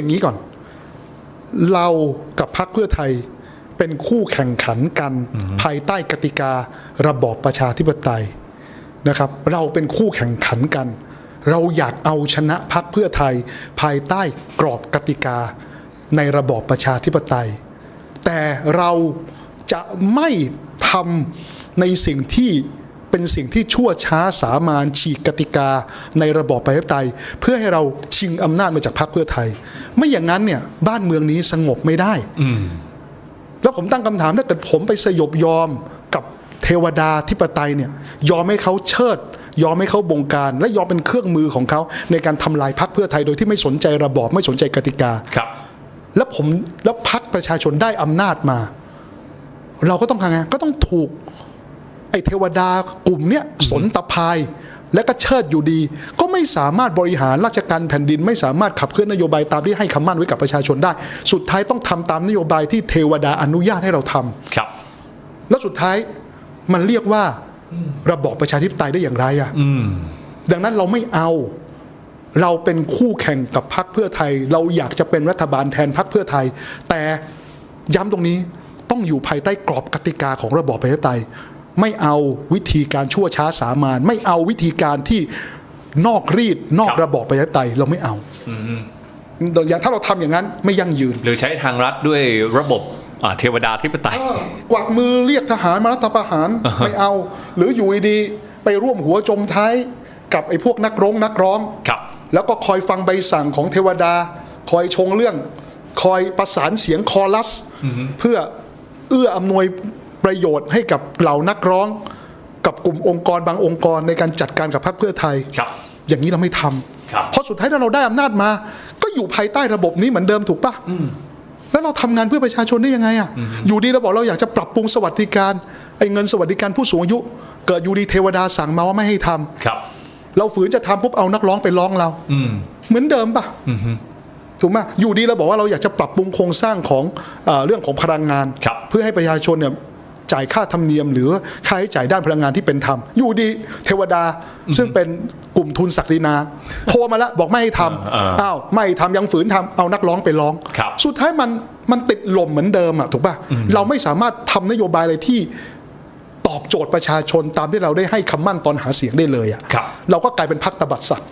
อย่างนี้ก่อน เรากับพรรคเพื่อไทยเป็นคู่แข่งขันกันภายใต้กติการะบอบประชาธิปไตยนะครับ เราเป็นคู่แข่งขันกัน เราอยากเอาชนะพรรคเพื่อไทย ภายใต้กรอบกติกาในระบอบประชาธิปไตย แต่เราจะไม่ทำในสิ่งที่เป็นสิ่งที่ชั่วช้าสามานฉีกกติกาในระบอบประชาธิปไตย เพื่อให้เราชิงอำนาจมาจากพรรคเพื่อไทย ไม่อย่างนั้นเนี่ยบ้านเมืองนี้สงบไม่ได้แล้วผมตั้งคำถามถ้าเกิดผมไปสยบยอมกับเทวดาธิปไตยเนี่ยยอมให้เขาเชิด ยอมให้เขาบงการ และยอมเป็นเครื่องมือของเขา ในการทำลายพรรคเพื่อไทยโดยที่ไม่สนใจระบอบไม่สนใจกติกาครับ แล้วผมแล้วพักประชาชนได้อำนาจมา เราก็ต้องทำไงก็ต้องถูกไอ้เทวดากลุ่มเนี้ยสนตะพาย และก็เชิดอยู่ดี ก็ไม่สามารถบริหารราชการแผ่นดิน ไม่สามารถขับเคลื่อนนโยบายตามที่ให้คำมั่นไว้กับประชาชนได้ สุดท้ายต้องทำตามนโยบายที่เทวดาอนุญาตให้เราทำครับ แล้วสุดท้ายมันเรียกว่าระบอบประชาธิปไตยได้อย่างไรอะดังนั้นเราไม่เอา เราเป็นคู่แข่งกับพรรคเพื่อไทย เราอยากจะเป็นรัฐบาลแทนพรรคเพื่อไทย แต่ย้ำตรงนี้ต้องอยู่ภายใต้กรอบกติกาของระบอบประชาธิปไตย ไม่เอาวิธีการชั่วช้าสามานไม่เอาวิธีการที่นอกรีดนอกครับระบอบประชาธิปไตยเราไม่เอาอย่างถ้าเราทำอย่างนั้นไม่ยั่งยืน หรือใช้ทางรัฐด้วยระบบอ่าเทวดาธิปไตยกวักมือเรียกทหารมารัฐประหารไม่เอา หรืออยู่ดีๆไปร่วมหัวจมท้ายกับไอ้พวกนักร้องนักร้องครับแล้วก็คอยฟังใบสั่งของเทวดา คอยชงเรื่อง คอยประสานเสียงคอรัส เพื่อเอื้ออำนวย ประโยชน์ให้กับเหล่านักร้อง กับกลุ่มองค์กรบางองค์กรในการจัดการกับพรรคเพื่อไทยครับอย่างนี้เราไม่ทำครับเพราะสุดท้ายถ้าเราได้อำนาจมา ก็อยู่ภายใต้ระบบนี้เหมือนเดิมถูกปะแล้วเราทำงานเพื่อประชาชนได้ยังไงอะ อยู่ดีเราบอกเราอยากจะปรับปรุงสวัสดิการไอ้เงินสวัสดิการผู้สูงอายุ เกิดอยู่ดีเทวดาสั่งมาว่าไม่ให้ทำครับ เราฝืนจะทำปุ๊บเอานักร้องไปร้องเราอืมเหมือนเดิมปะถูกไหมอยู่ดีเราบอกว่าเราอยากจะปรับปรุงโครงสร้างของเออเรื่องของพลังงานครับเพื่อให้ประชาชนเนี่ย จ่ายค่าธรรมเนียม หรือค่าใช้จ่ายด้านพลังงานที่เป็นธรรม อยู่ดีเทวดาซึ่งเป็นกลุ่มทุนศักดินาโทรมาแล้วบอกไม่ให้ทเออำอ้าวไม่ทำยังฝืนทำเอานักร้องไปร้องครับสุดท้ายมันมันติดลมเหมือนเดิมอะถูกป่ะเราไม่สามารถทำนโยบายอะไรที่ตอบโจทย์ประชาชนตามที่เราได้ให้คำมั่นตอนหาเสียงได้เลยอะครับเราก็กลายเป็นพักตบัดสัตว์